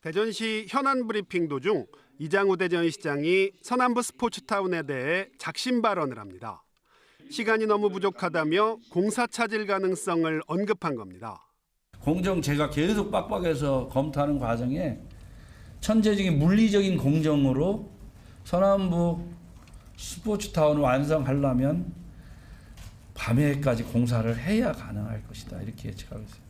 대전시 현안 브리핑 도중 이장우 대전시장이 서남부 스포츠타운에 대해 작심 발언을 합니다. 시간이 너무 부족하다며 공사 차질 가능성을 언급한 겁니다. 공정 제가 계속 빡빡해서 검토하는 과정에 천재적인 물리적인 공정으로 서남부 스포츠타운을 완성하려면 밤에까지 공사를 해야 가능할 것이다 이렇게 예측하고 있습니다.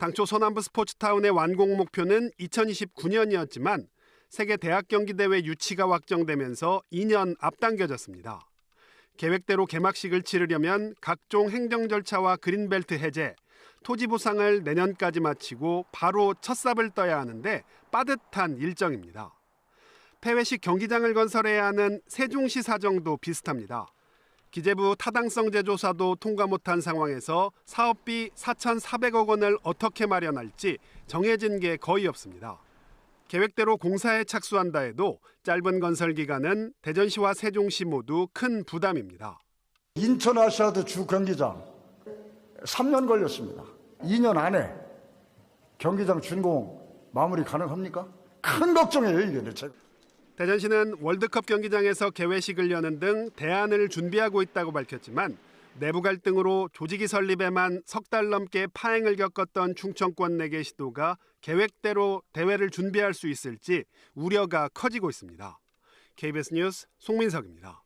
당초 서남부 스포츠타운의 완공 목표는 2029년이었지만 세계 대학 경기 대회 유치가 확정되면서 2년 앞당겨졌습니다. 계획대로 개막식을 치르려면 각종 행정 절차와 그린벨트 해제, 토지 보상을 내년까지 마치고 바로 첫 삽을 떠야 하는데 빠듯한 일정입니다. 폐회식 경기장을 건설해야 하는 세종시 사정도 비슷합니다. 기재부 타당성제 조사도 통과 못한 상황에서 사업비 4,400억 원을 어떻게 마련할지 정해진 게 거의 없습니다. 계획대로 공사에 착수한다 해도 짧은 건설 기간은 대전시와 세종시 모두 큰 부담입니다. 인천 아시아드 주 경기장 3년 걸렸습니다. 2년 안에 경기장 준공 마무리 가능합니까? 큰 걱정이에요 이게. 대전시는 월드컵 경기장에서 개회식을 여는 등 대안을 준비하고 있다고 밝혔지만 내부 갈등으로 조직이 설립에만 석 달 넘게 파행을 겪었던 충청권 내개 시도가 계획대로 대회를 준비할 수 있을지 우려가 커지고 있습니다. KBS 뉴스 송민석입니다.